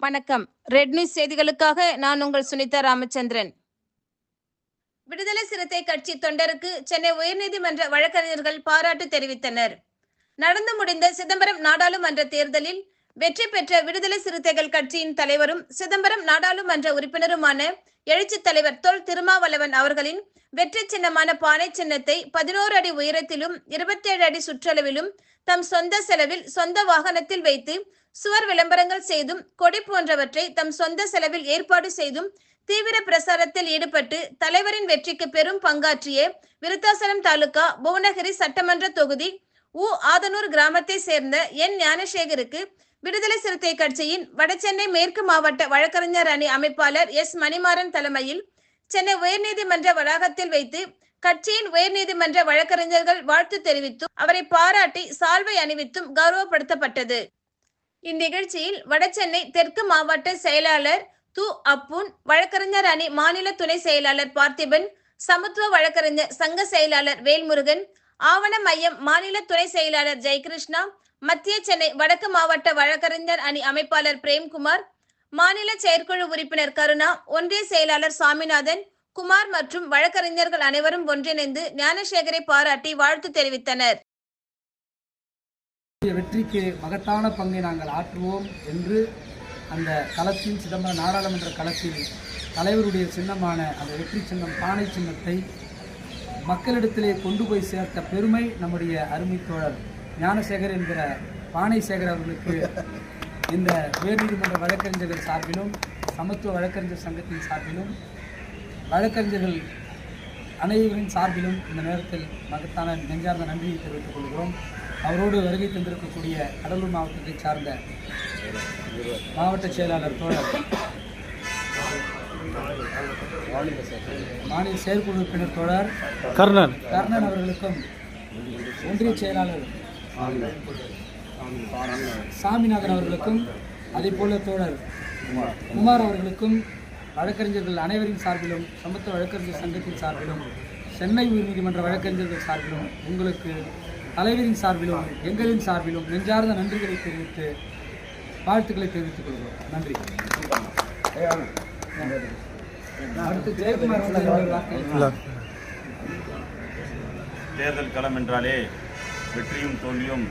வணக்கம். Red news செய்திகளுக்காக நான் உங்கள் சுனிதா ராமச்சந்திரன். விடுதலை சிறுத்தை கட்சி தொண்டருக்கு சென்னை உயர்நீதிமன்ற வழக்கறிஞர்கள் பாராட்டு தெரிவித்தனர். நடந்து முடிந்த சிதம்பரம் நாடாளுமன்ற தேர்தலில் வெற்றி பெற்ற விடுதலை சிறுத்தைகள் கட்சியின் தலைவரும் சிதம்பரம் நாடாளுமன்ற உறுப்பினருமான எழுச்சி தலைவர் தொல் திருமாவளவன் அவர்களின் வெற்றி சின்னமான பானை சின்னத்தை பதினோரு அடி உயரத்திலும் இருபத்தேழு அடி சுற்றளவிலும் தம் சொந்த செலவில் சொந்த வாகனத்தில் வைத்து சுவர் விளம்பரங்கள் செய்தும் கொடி போன்றவற்றை தம் சொந்த செலவில் ஏற்பாடு செய்தும் தீவிர பிரசாரத்தில் ஈடுபட்டு தலைவரின் வெற்றிக்கு பெரும் பங்காற்றிய விருத்தாசலம் தாலுகா புவனகிரி சட்டமன்ற தொகுதி உ. ஆதனூர் கிராமத்தை சேர்ந்த என். ஞானசேகருக்கு விடுதலை சிறுத்தை கட்சியின் வடசென்னை மேற்கு மாவட்ட வழக்கறிஞர் அணி அமைப்பாளர் எஸ். மணிமாறன் தலைமையில் சென்னை உயர்நீதிமன்ற வளாகத்தில் வைத்து கட்சியின் உயர்நீதிமன்ற வழக்கறிஞர்கள் வாழ்த்து தெரிவித்தும் அவரை பாராட்டி சால்வை அணிவித்தும் கௌரவப்படுத்தப்பட்டது. இந்நிகழ்ச்சியில் வடசென்னை தெற்கு மாவட்ட செயலாளர் து. அப்புன் வழக்கறிஞர் அணி மாநில துணை செயலாளர் பார்த்திபன் சமத்துவ வழக்கறிஞர் சங்க செயலாளர் வேல்முருகன் ஆவண மையம் மாநில துணை செயலாளர் ஜெயகிருஷ்ணா மத்திய சென்னை வடக்கு மாவட்ட வழக்கறிஞர் அணி அமைப்பாளர் பிரேம்குமார் மாநில செயற்குழு உறுப்பினர் கருணா ஒன்றிய செயலாளர் சாமிநாதன் குமார் மற்றும் வழக்கறிஞர்கள் அனைவரும் ஒன்றிணைந்து ஞானசேகரை பாராட்டி வாழ்த்து தெரிவித்தனர். வெற்றிக்கு மகத்தான பங்கை நாங்கள் ஆற்றுவோம் என்று அந்த களத்தில் சிதம்பரம் நாடாளுமன்ற களத்தில் தலைவருடைய சின்னமான அந்த வெற்றி சின்னம் பானை சின்னத்தை மக்களிடத்திலே கொண்டு போய் சேர்த்த பெருமை நம்முடைய அருமை தோழர் ஞானசேகர் என்கிற பானை சேகர் அவர்களுக்கு இந்த உயர்நீதிமன்ற வழக்கறிஞர்கள் சார்பிலும் சமத்துவ வழக்கறிஞர் சங்கத்தின் சார்பிலும் வழக்கறிஞர்கள் அனைவரின் சார்பிலும் இந்த நேரத்தில் மகத்தான நெஞ்சார்ந்த நன்றியை தெரிவித்துக் கொள்கிறோம். அவரோடு வருகை தந்திருக்கக்கூடிய கடலூர் மாவட்டத்தை சார்ந்த மாவட்ட செயலாளர் தோழர் மாநில செயற்குழு உறுப்பினர் தோழர் கர்ணன். கர்ணன் அவர்களுக்கும் ஒன்றிய செயலாளர் சாமிநாதன் அவர்களுக்கும் அதே போல தோழர் குமார் அவர்களுக்கும் வழக்கறிஞர்கள் அனைவரின் சார்பிலும் சமத்துவ வழக்கறிஞர் சங்கத்தின் சார்பிலும் சென்னை உயர்நீதிமன்ற வழக்கறிஞர்கள் சார்பிலும் உங்களுக்கு தலைவரின் சார்பிலும் எங்களின் சார்பிலும் நெஞ்சார்ந்த நன்றிகளை தெரிவித்து வாழ்த்துக்களை தெரிவித்துக் கொள்கிறோம். நன்றி. அடுத்து ஜெயக்குமார் தேர்தல் களம் என்றாலே வெற்றியும் தோல்வியும்